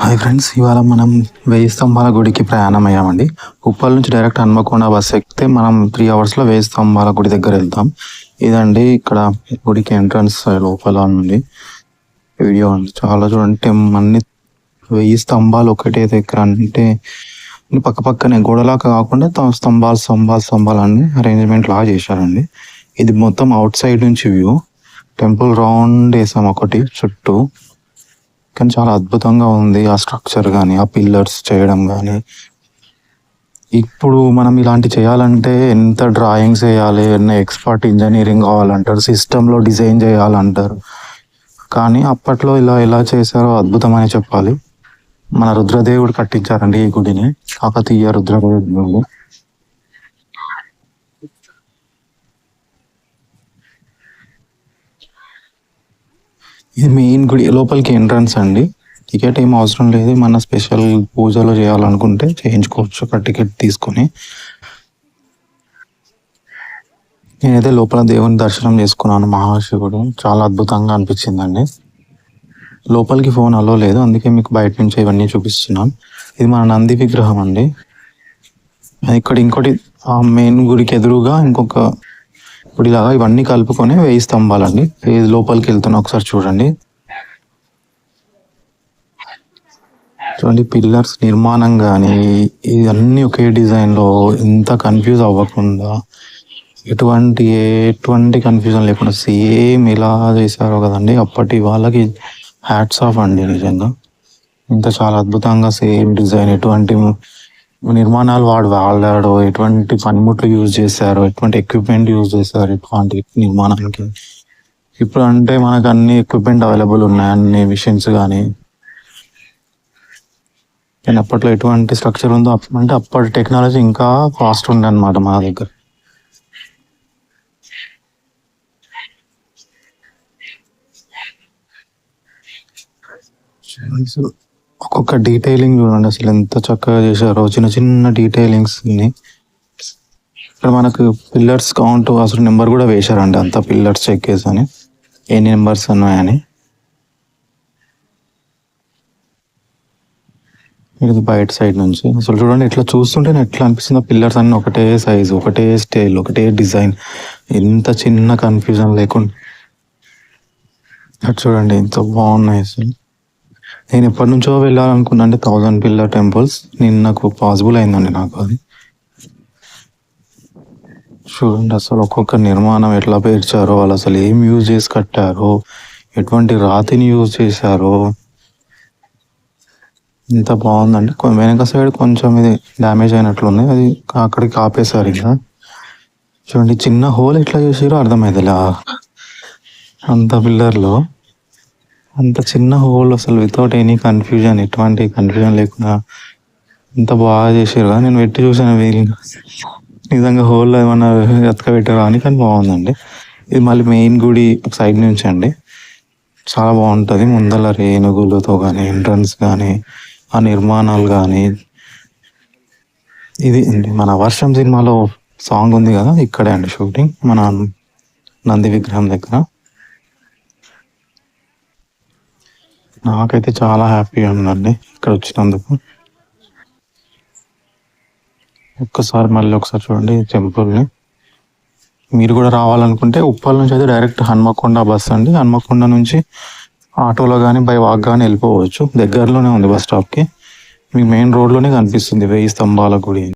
Hi friends ఇవాళ మనం వెయ్యి స్తంభాల గుడికి ప్రయాణం అయ్యామండి ఉప్పల్ నుంచి డైరెక్ట్ హన్మకొండ బస్ ఎక్కితే మనం త్రీ అవర్స్లో వెయ్యి స్తంభాల గుడి దగ్గర వెళ్తాం. ఇదండి ఇక్కడ గుడికి ఎంట్రన్స్ లోపల ఉంది వీడియో ఉంది చాలా చూడండి అన్ని వెయ్యి స్తంభాలు ఒకటే దగ్గర అంటే పక్క పక్కనే గోడలాగా కాకుండా స్తంభాలు స్తంభాలు స్తంభాలు అన్ని అరేంజ్మెంట్ లాగా చేశారండి. ఇది మొత్తం అవుట్ సైడ్ నుంచి వ్యూ టెంపుల్ రౌండ్ వేసాం ఒకటి చుట్టూ. కానీ చాలా అద్భుతంగా ఉంది ఆ స్ట్రక్చర్ కానీ ఆ పిల్లర్స్ చేయడం కానీ ఇప్పుడు మనం ఇలాంటి చేయాలంటే ఎంత డ్రాయింగ్స్ వేయాలి ఎన్న ఎక్స్పర్ట్ ఇంజనీరింగ్ కావాలంటారు సిస్టంలో డిజైన్ చేయాలంటారు. కానీ అప్పట్లో ఇలా ఎలా చేశారో అద్భుతమని చెప్పాలి. మన రుద్రదేవుడు కట్టించారండి ఈ గుడిని కాకతీయ రుద్రదేవుడు. ఇది మెయిన్ గుడి లోపలికి ఎంట్రన్స్ అండి. టికెట్ ఏం అవసరం లేదు. మన స్పెషల్ పూజలు చేయాలనుకుంటే చేయించుకోవచ్చు ఒక టికెట్ తీసుకొని. నేనైతే లోపల దేవుని దర్శనం చేసుకున్నాను మహాశివుడు. చాలా అద్భుతంగా అనిపించిందండి. లోపలికి ఫోన్ అలో లేదు. అందుకే మీకు బయట నుంచి ఇవన్నీ చూపిస్తున్నాను. ఇది మన నంది విగ్రహం అండి. ఇక్కడ ఇంకోటి ఆ మెయిన్ గుడికి ఎదురుగా ఇంకొక ఇప్పుడు ఇలాగా ఇవన్నీ కలుపుకొని వెయ్యి స్తంభాలండి ఫేజ్ లోపలికి వెళ్తున్నా ఒకసారి చూడండి. చూడండి పిల్లర్స్ నిర్మాణం కానీ ఇవన్నీ ఒకే డిజైన్లో ఎంత కన్ఫ్యూజ్ అవ్వకుండా ఎటువంటి ఎటువంటి కన్ఫ్యూజన్ లేకుండా సేమ్ ఇలా చేశారో కదండి. అప్పటి వాళ్ళకి హ్యాట్స్ ఆఫ్ అండి నిజంగా. ఇంత చాలా అద్భుతంగా సేమ్ డిజైన్ ఎటువంటి నిర్మాణాలు వాడు వాడాడు ఎటువంటి పనిముట్లు యూజ్ చేశారు ఎటువంటి ఎక్విప్మెంట్ యూజ్ చేశారు ఎటువంటి నిర్మాణానికి. ఇప్పుడు అంటే మనకు అన్ని ఎక్విప్మెంట్ అవైలబుల్ ఉన్నాయి అన్ని మిషన్స్ కానీ కానీ అప్పట్లో ఎటువంటి స్ట్రక్చర్ ఉందో అంటే అప్పటి టెక్నాలజీ ఇంకా ఫాస్ట్ ఉండే అనమాట మన దగ్గర. అసలు ఒక్కొక్క డీటెయిలింగ్ చూడండి అసలు ఎంత చక్కగా చేశారో చిన్న చిన్న డీటెయిలింగ్స్ ఇక్కడ మనకు పిల్లర్స్ కౌంట్ అసలు నెంబర్ కూడా వేశారండి అంత పిల్లర్స్ చెక్ చేసని. ఎన్ని నెంబర్స్ ఉన్నాయని. ఇది బయట సైడ్ నుంచి. అసలు చూడండి ఇట్లా చూస్తుంటే ఎట్లా అనిపిస్తుంది. పిల్లర్స్ అన్ని ఒకటే సైజ్ ఒకటే స్టైల్ ఒకటే డిజైన్ ఎంత చిన్న కన్ఫ్యూజన్ లేకుండా. అటు చూడండి ఎంత బాగున్నాయి అసలు. నేను ఎప్పటి నుంచో వెళ్ళాలనుకున్నా అంటే థౌజండ్ పిల్లర్ టెంపుల్స్ నేను నాకు పాసిబుల్ అయిందండి నాకు అది. చూడండి అసలు ఒక్కొక్క నిర్మాణం ఎట్లా పేర్చారో వాళ్ళు అసలు ఏం యూజ్ చేసి కట్టారో ఎటువంటి రాతిని యూజ్ చేశారో. ఇంత బాగుందండి. వెనక సైడ్ కొంచెం ఇది డ్యామేజ్ అయినట్లుంది. అది అక్కడికి ఆపేశారు ఇంకా. చూడండి చిన్న హోల్ ఎట్లా చేసారో అర్థమైంది అంత పిల్లర్లో అంత చిన్న హోల్ అసలు వితౌట్ ఎనీ కన్ఫ్యూజన్ ఎటువంటి కన్ఫ్యూజన్ లేకుండా ఎంత బాగా చేసారు కదా. నేను పెట్టి చూసాను వీళ్ళు. నిజంగా హోల్ ఏమన్నా ఎతక పెట్టారా అని కానీ బాగుందండి. ఇది మళ్ళీ మెయిన్ గుడి సైడ్ నుంచి అండి. చాలా బాగుంటుంది. ముందల రేణుగులతో కానీ ఎంట్రన్స్ కానీ ఆ నిర్మాణాలు కానీ ఇది అండి. మన వర్షం సినిమాలో సాంగ్ ఉంది కదా ఇక్కడే అండి షూటింగ్ మన నంది విగ్రహం దగ్గర. నాకైతే చాలా హ్యాపీగా ఉందండి ఇక్కడ వచ్చినందుకు. ఒక్కసారి మళ్ళీ ఒకసారి చూడండి ఈ టెంపుల్ని. మీరు కూడా రావాలనుకుంటే ఉప్పల్ నుంచి అయితే డైరెక్ట్ హన్మకొండ బస్ అండి. హన్మకొండ నుంచి ఆటోలో కానీ బై వాక్ కానీ వెళ్ళిపోవచ్చు. దగ్గరలోనే ఉంది బస్ స్టాప్కి. మీకు మెయిన్ రోడ్లోనే కనిపిస్తుంది వెయ్యి స్తంభాల గుడి.